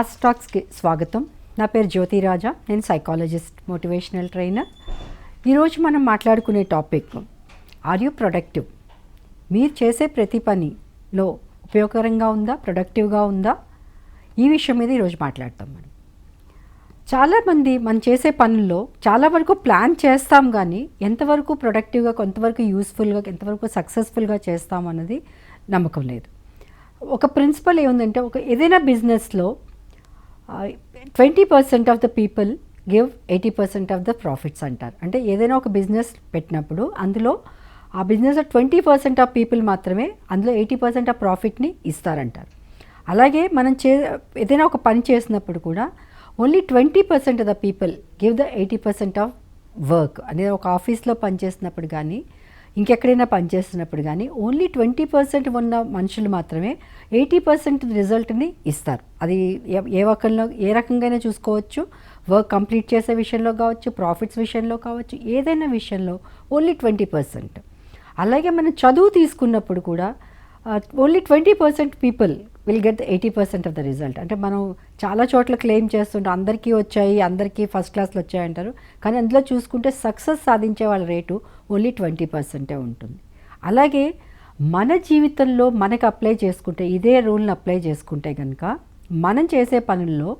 ఆస్ టాక్స్కి స్వాగతం. నా పేరు జ్యోతి రాజా నేను సైకాలజిస్ట్ మోటివేషనల్ ట్రైనర్ ఈరోజు మనం మాట్లాడుకునే టాపిక్ ఆర్ యూ ప్రొడక్టివ్ మీరు చేసే ప్రతి పనిలో ఉపయోగకరంగా ఉందా ప్రొడక్టివ్గా ఉందా? ఈ విషయం మీద ఈరోజు మాట్లాడతాం మనం. చాలామంది మనం చేసే పనుల్లో చాలా వరకు ప్లాన్ చేస్తాం కానీ ఎంతవరకు ప్రొడక్టివ్గా కొంతవరకు యూస్ఫుల్గా ఎంతవరకు సక్సెస్ఫుల్గా చేస్తాం అన్నది నమ్మకం లేదు. ఒక ప్రిన్సిపల్ ఏముందంటే ఒక ఏదైనా బిజినెస్లో twenty percent of the people give eighty percent of the profits అంటారు. అంటే ఏదైనా ఒక బిజినెస్ పెట్టినప్పుడు అందులో ఆ బిజినెస్లో ట్వంటీ పర్సెంట్ ఆఫ్ పీపుల్ మాత్రమే అందులో ఎయిటీ పర్సెంట్ ఆఫ్ ప్రాఫిట్ని ఇస్తారంటారు. అలాగే మనం చే ఏదైనా ఒక పని చేసినప్పుడు కూడా only twenty percent of the people give the eighty percent of work. అనేది ఒక ఆఫీస్లో పనిచేసినప్పుడు కానీ ఇంకెక్కడైనా పనిచేస్తున్నప్పుడు కానీ ఓన్లీ ట్వంటీ పర్సెంట్ ఉన్న మనుషులు మాత్రమే ఎయిటీ పర్సెంట్ రిజల్ట్ని ఇస్తారు. అది ఏ- ఏ ఏ రకంగా చూసుకోవచ్చు. వర్క్ కంప్లీట్ చేసే విషయంలో కావచ్చు ప్రాఫిట్స్ విషయంలో కావచ్చు ఏదైనా విషయంలో ఓన్లీ ట్వంటీ పర్సెంట్. అలాగే మనం చదువు తీసుకున్నప్పుడు కూడా only twenty percent people will get the eighty percent of the result. అంటే మనం చాలా చోట్ల క్లెయిమ్ చేస్తుంటాం అందరికీ వచ్చాయి అందరికీ ఫస్ట్ క్లాస్లో వచ్చాయి అంటారు కానీ అందులో చూసుకుంటే సక్సెస్ సాధించే వాళ్ళ రేటు ఓన్లీ ట్వంటీ పర్సెంటే ఉంటుంది. అలాగే మన జీవితంలో మనకు అప్లై చేసుకుంటే ఇదే రూల్ని అప్లై చేసుకుంటే కనుక మనం చేసే పనుల్లో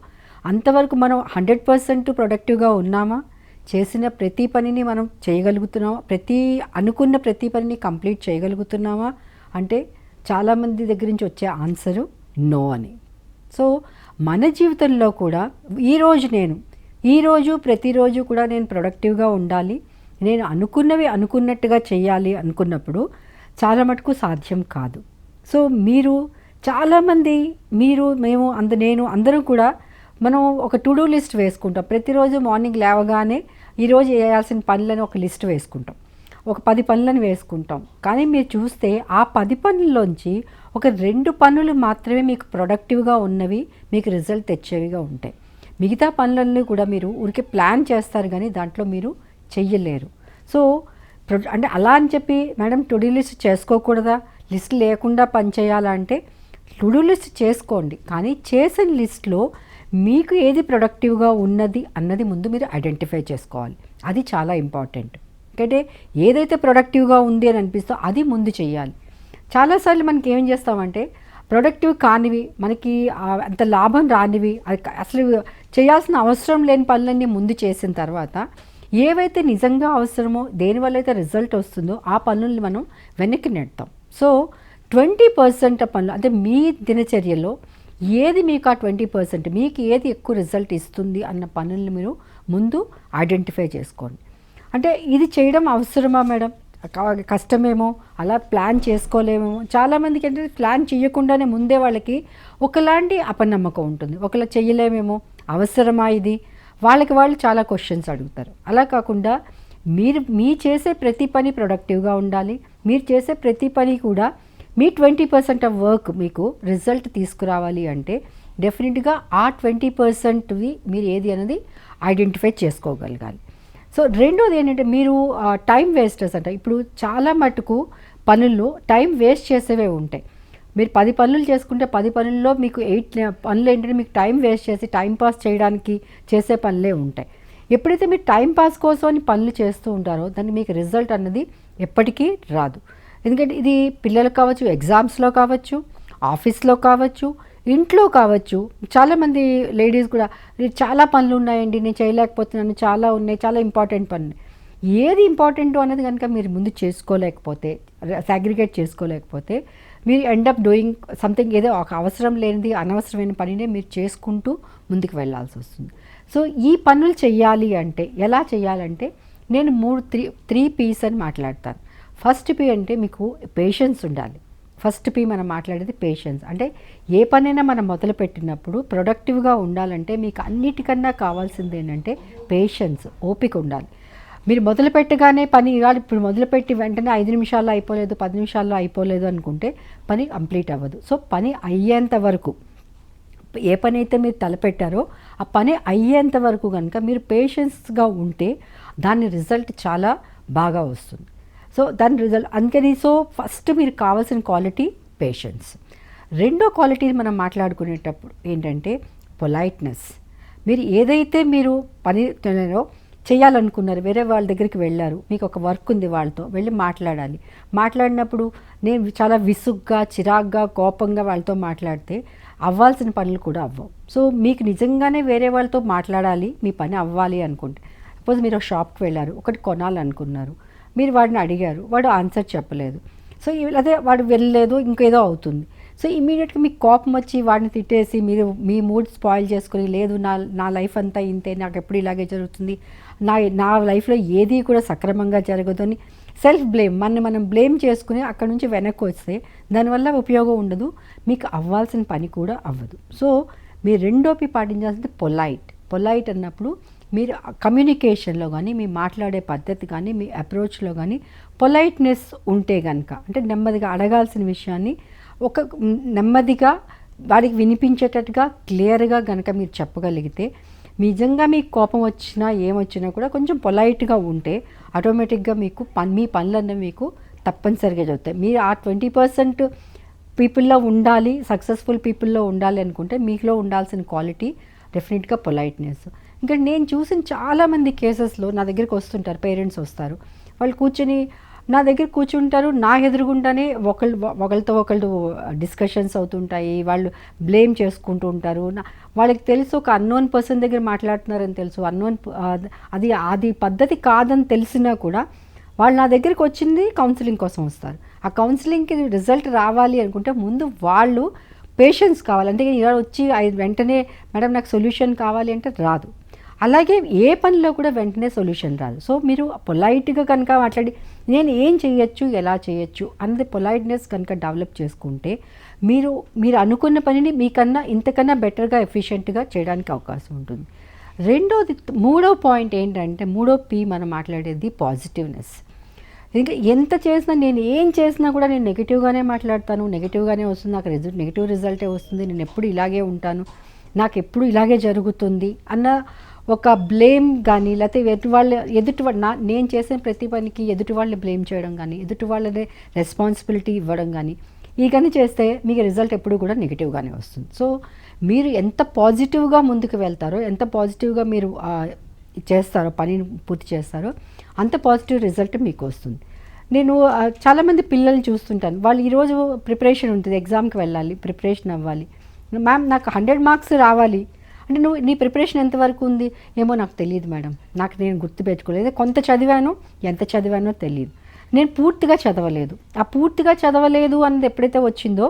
అంతవరకు మనం హండ్రెడ్ పర్సెంట్ ప్రొడక్టివ్గా ఉన్నామా? చేసిన ప్రతి పనిని మనం చేయగలుగుతున్నామా? ప్రతి అనుకున్న ప్రతి పనిని కంప్లీట్ చేయగలుగుతున్నామా? అంటే చాలామంది దగ్గర నుంచి వచ్చే ఆన్సరు నో అని. సో మన జీవితంలో కూడా ఈరోజు నేను ఈరోజు ప్రతిరోజు కూడా నేను ప్రొడక్టివ్గా ఉండాలి. నేను అనుకున్నవి అనుకున్నట్టుగా చేయాలి అనుకున్నప్పుడు చాలా మటుకు సాధ్యం కాదు. సో మీరు చాలామంది మీరు మేము అంద నేను అందరం కూడా మనం ఒక టు డూ లిస్ట్ వేసుకుంటాం. ప్రతిరోజు మార్నింగ్ లేవగానే ఈరోజు చేయాల్సిన పనులని ఒక లిస్ట్ వేసుకుంటాం. ఒక పది పనులను వేసుకుంటాం. కానీ మీరు చూస్తే ఆ పది పనుల్లోంచి ఒక రెండు పనులు మాత్రమే మీకు ప్రొడక్టివ్గా ఉన్నవి మీకు రిజల్ట్ తెచ్చేవిగా ఉంటాయి. మిగతా పనులన్నీ కూడా మీరు ఊరికే ప్లాన్ చేస్తారు కానీ దాంట్లో మీరు చెయ్యలేరు. సో అంటే అలా అని చెప్పి మేడం టుడూ లిస్ట్ చేసుకోకూడదా? లిస్ట్ లేకుండా పని చేయాలంటే టుడూ లిస్ట్ చేసుకోండి. కానీ చేసిన లిస్ట్లో మీకు ఏది ప్రొడక్టివ్గా ఉన్నది అన్నది ముందు మీరు ఐడెంటిఫై చేసుకోవాలి. అది చాలా ఇంపార్టెంట్. ఎందుకంటే ఏదైతే ప్రొడక్టివ్గా ఉంది అని అనిపిస్తో అది ముందు చేయాలి చాలాసార్లు మనకి ఏం చేస్తామంటే ప్రొడక్టివ్ కానివి మనకి అంత లాభం రానివి అది అసలు చేయాల్సిన అవసరం లేని పనులన్నీ ముందు చేసిన తర్వాత ఏవైతే నిజంగా అవసరమో దేనివల్ల అయితే రిజల్ట్ వస్తుందో ఆ పనుల్ని మనం వెనక్కి నెడతాం. సో ట్వంటీ పర్సెంట్ పనులు అంటే మీ దినచర్యలో ఏది మీకు ఆ ట్వంటీ పర్సెంట్ మీకు ఏది ఎక్కువ రిజల్ట్ ఇస్తుంది అన్న పనుల్ని మీరు ముందు ఐడెంటిఫై చేసుకోండి. అంటే ఇది చేయడం అవసరమా మేడం? కష్టమేమో అలా ప్లాన్ చేసుకోలేమేమో చాలామందికి ఏంటంటే ప్లాన్ చేయకుండానే ముందే వాళ్ళకి ఒకలాంటి అపనమ్మకం ఉంటుంది. ఒకలా చేయలేమేమో అవసరమా ఇది? వాళ్ళకి వాళ్ళు చాలా క్వశ్చన్స్ అడుగుతారు. అలా కాకుండా మీరు మీ చేసే ప్రతి పని ప్రొడక్టివ్గా ఉండాలి. మీరు చేసే ప్రతి పని కూడా మీ ట్వంటీ పర్సెంట్ ఆఫ్ వర్క్ మీకు రిజల్ట్ తీసుకురావాలి అంటే డెఫినెట్గా ఆ ట్వంటీ పర్సెంట్వి మీరు ఏది అనేది ఐడెంటిఫై చేసుకోగలగాలి. సో రెండోది ఏంటంటే మీరు టైం వేస్టర్స్ అంట. ఇప్పుడు చాలా మటుకు పనుల్లో టైం వేస్ట్ చేసేవే ఉంటాయి. మీరు పది పనులు చేసుకుంటే పది పనుల్లో మీకు ఎయిట్ పనులు ఏంటంటే మీకు టైం వేస్ట్ చేసి టైం పాస్ చేయడానికి చేసే పనులే ఉంటాయి. ఎప్పుడైతే మీరు టైం పాస్ కోసం అని పనులు చేస్తూ ఉంటారో దాన్ని మీకు రిజల్ట్ అన్నది ఎప్పటికీ రాదు. ఎందుకంటే ఇది పిల్లలు కావచ్చు ఎగ్జామ్స్లో కావచ్చు ఆఫీస్లో కావచ్చు ఇంట్లో కావచ్చు. చాలామంది లేడీస్ కూడా చాలా పనులు ఉన్నాయండి నేను చేయలేకపోతున్నాను చాలా ఉన్నాయి చాలా ఇంపార్టెంట్ పనులు. ఏది ఇంపార్టెంట్ అనేది కనుక మీరు ముందు చేసుకోలేకపోతే సాగ్రిగేట్ చేసుకోలేకపోతే మీరు ఎండప్ డూయింగ్ సంథింగ్ ఏదో ఒక అవసరం లేనిది అనవసరమైన పనినే మీరు చేసుకుంటూ ముందుకు వెళ్ళాల్సి వస్తుంది. సో ఈ పనులు చేయాలి అంటే ఎలా చేయాలంటే నేను మూడు త్రీ త్రీ పీస్ అని మాట్లాడతాను. ఫస్ట్ పీ అంటే మీకు పేషెన్స్ ఉండాలి. ఫస్ట్ పీ మనం మాట్లాడేది పేషెన్స్ అంటే ఏ పనైనా మనం మొదలుపెట్టినప్పుడు ప్రొడక్టివ్గా ఉండాలంటే మీకు అన్నిటికన్నా కావాల్సింది ఏంటంటే పేషెన్స్ ఓపిక ఉండాలి. మీరు మొదలు పెట్టగానే పని ఇవాళ ఇప్పుడు మొదలుపెట్టి వెంటనే ఐదు నిమిషాల్లో అయిపోలేదు పది నిమిషాల్లో అయిపోలేదు అనుకుంటే పని కంప్లీట్ అవ్వదు. సో పని అయ్యేంత వరకు ఏ పని అయితే మీరు తలపెట్టారో ఆ పని అయ్యేంత వరకు కనుక మీరు పేషెన్స్గా ఉంటే దాని రిజల్ట్ చాలా బాగా వస్తుంది. సో దాని రిజల్ట్ అందుకని సో ఫస్ట్ మీరు కావాల్సిన క్వాలిటీ పేషెన్స్. రెండో క్వాలిటీ మనం మాట్లాడుకునేటప్పుడు ఏంటంటే పొలైట్నెస్. మీరు ఏదైతే మీరు పని చేయాలనుకున్నారు. వేరే వాళ్ళ దగ్గరికి వెళ్ళారు. మీకు ఒక వర్క్ ఉంది వాళ్ళతో. వెళ్ళి మాట్లాడాలి. మాట్లాడినప్పుడు నేను చాలా విసుగ్గా చిరాగ్గా కోపంగా వాళ్ళతో మాట్లాడితే అవ్వాల్సిన పనులు కూడా అవ్వవు. సో మీకు నిజంగానే వేరే వాళ్ళతో మాట్లాడాలి మీ పని అవ్వాలి అనుకుంటే. సపోజ్ మీరు ఒక షాప్కి వెళ్ళారు ఒకటి కొనాలనుకున్నారు. మీరు వాడిని అడిగారు వాడు ఆన్సర్ చెప్పలేదు. సో అదే వాడు వెళ్ళలేదు ఇంకేదో అవుతుంది. సో ఇమీడియట్గా మీకు కోపం వచ్చి వాడిని తిట్టేసి మీరు మీ మూడ్ స్పాయిల్ చేసుకొని లేదు నా నా లైఫ్ అంతా ఇంతే నాకు ఎప్పుడు ఇలాగే జరుగుతుంది నా నా లైఫ్లో ఏది కూడా సక్రమంగా జరగదు అని సెల్ఫ్ బ్లేమ్ మన మనం బ్లేమ్ చేసుకుని అక్కడ నుంచి వెనక్కి వస్తే దానివల్ల ఉపయోగం ఉండదు మీకు అవ్వాల్సిన పని కూడా అవ్వదు. సో మీరు రెండోపి పాటించాల్సింది పొలైట్. పొలైట్ అన్నప్పుడు మీరు కమ్యూనికేషన్లో కానీ మీ మాట్లాడే పద్ధతి కానీ మీ అప్రోచ్లో కానీ పొలైట్నెస్ ఉంటే కనుక అంటే నెమ్మదిగా అడగాల్సిన విషయాన్ని ఒక నెమ్మదిగా వాడికి వినిపించేటట్టుగా క్లియర్గా కనుక మీరు చెప్పగలిగితే నిజంగా మీకు కోపం వచ్చినా ఏమొచ్చినా కూడా కొంచెం పొలైట్గా ఉంటే ఆటోమేటిక్గా మీకు పని మీ పనులన్నీ మీకు తప్పనిసరిగా చదువుతాయి మీరు ఆ ట్వంటీ పర్సెంట్ పీపుల్లో ఉండాలి సక్సెస్ఫుల్ పీపుల్లో ఉండాలి అనుకుంటే మీలో ఉండాల్సిన క్వాలిటీ డెఫినెట్గా పొలైట్నెస్. ఇంకా నేను చూసిన చాలామంది కేసెస్లో నా దగ్గరికి వస్తుంటారు పేరెంట్స్ వస్తారు. వాళ్ళు కూర్చొని నా దగ్గర కూర్చుంటారు నా ఎదురుగుండానే ఒకళ్ళు ఒకళ్ళతో ఒకళ్ళు డిస్కషన్స్ అవుతుంటాయి వాళ్ళు బ్లేమ్ చేసుకుంటూ ఉంటారు. నా- వాళ్ళకి తెలుసు ఒక అన్నోన్ పర్సన్ దగ్గర మాట్లాడుతున్నారని తెలుసు. అన్నోన్ అది అది పద్ధతి కాదని తెలిసినా కూడా వాళ్ళు నా దగ్గరికి వచ్చింది కౌన్సిలింగ్ కోసం వస్తారు. ఆ కౌన్సిలింగ్కి రిజల్ట్ రావాలి అనుకుంటే ముందు వాళ్ళు పేషెన్స్ కావాలి. అంటే ఇలా వచ్చి వెంటనే మేడం నాకు సొల్యూషన్ కావాలి అంటే రాదు. అలాగే ఏ పనిలో కూడా వెంటనే సొల్యూషన్ రాదు. సో మీరు పొలైట్గా కనుక మాట్లాడి నేను ఏం చేయొచ్చు ఎలా చేయొచ్చు అన్నది పొలైట్నెస్ కనుక డెవలప్ చేసుకుంటే మీరు మీరు అనుకున్న పనిని మీకన్నా ఇంతకన్నా బెటర్గా ఎఫిషియెంట్గా చేయడానికి అవకాశం ఉంటుంది. రెండోది మూడో పాయింట్ ఏంటంటే మూడో పి మనం మాట్లాడేది పాజిటివ్నెస్ ఇంకా ఎంత చేసినా నేను ఏం చేసినా కూడా నేను నెగిటివ్గానే మాట్లాడతాను నెగిటివ్గానే వస్తుంది నాకు రిజల్ట్ నెగిటివ్ రిజల్టే వస్తుంది నేను ఎప్పుడు ఇలాగే ఉంటాను నాకు ఎప్పుడు ఇలాగే జరుగుతుంది అన్న ఒక బ్లేమ్ కానీ లేకపోతే ఎదుటి వాళ్ళ ఎదుటి నా నేను చేసిన ప్రతి పనికి ఎదుటి వాళ్ళని బ్లేమ్ చేయడం కానీ ఎదుటి వాళ్ళని రెస్పాన్సిబిలిటీ ఇవ్వడం కానీ ఈ కానీ చేస్తే మీకు రిజల్ట్ ఎప్పుడు కూడా నెగిటివ్గానే వస్తుంది. సో మీరు ఎంత పాజిటివ్గా ముందుకు వెళ్తారో ఎంత పాజిటివ్గా మీరు చేస్తారో పనిని పూర్తి చేస్తారో అంత పాజిటివ్ రిజల్ట్ మీకు వస్తుంది. నేను చాలామంది పిల్లల్ని చూస్తుంటాను. వాళ్ళు ఈరోజు ప్రిపరేషన్ ఉంటుంది ఎగ్జామ్కి వెళ్ళాలి ప్రిపరేషన్ అవ్వాలి. మ్యామ్ నాకు హండ్రెడ్ మార్క్స్ రావాలి. అంటే నువ్వు నీ ప్రిపరేషన్ ఎంతవరకు ఉంది? ఏమో నాకు తెలియదు మేడం. నాకు నేను గుర్తుపెట్టుకోలేదు. కొంత చదివాను ఎంత చదివానో తెలియదు నేను పూర్తిగా చదవలేదు. ఆ పూర్తిగా చదవలేదు అన్నది ఎప్పుడైతే వచ్చిందో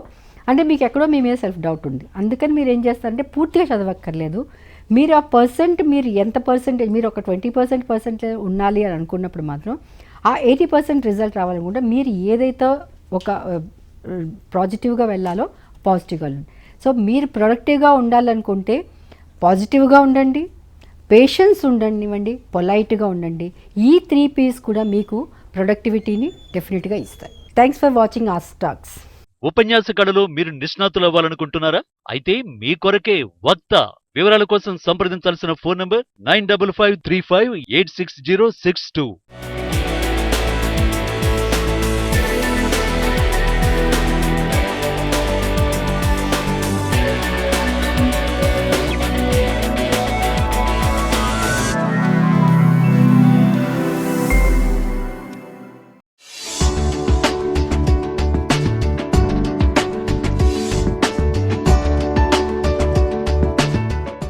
అంటే మీకు ఎక్కడో మీ మీద సెల్ఫ్ డౌట్ ఉంది. అందుకని మీరు ఏం చేస్తారంటే పూర్తిగా చదవక్కర్లేదు. మీరు ఆ పర్సెంట్ మీరు ఎంత పర్సెంటేజ్ మీరు ఒక ట్వంటీ పర్సెంట్ పర్సెంట్ ఉండాలి అని అనుకున్నప్పుడు మాత్రం ఆ ఎయిటీ పర్సెంట్ రిజల్ట్ రావాలనుకుంటే మీరు ఏదైతే ఒక పాజిటివ్గా వెళ్ళాలో పాజిటివ్గా సో మీరు ప్రొడక్టివ్గా ఉండాలనుకుంటే పాజిటివ్గా ఉండండి పేషెన్స్ ఉండనివ్వండి పొలైట్గా ఉండండి. ఈ త్రీ పీస్ కూడా మీకు ప్రొడక్టివిటీని డెఫినెట్గా ఇస్తాయి. థ్యాంక్స్ ఫర్ వాచింగ్ ఆర్ స్టాక్స్ ఉపన్యాస కళలో మీరు నిష్ణాతులు అవ్వాలనుకుంటున్నారా అయితే మీ కొరకే వక్త వివరాల కోసం సంప్రదించాల్సిన phone number nine double five three five eight six zero six two.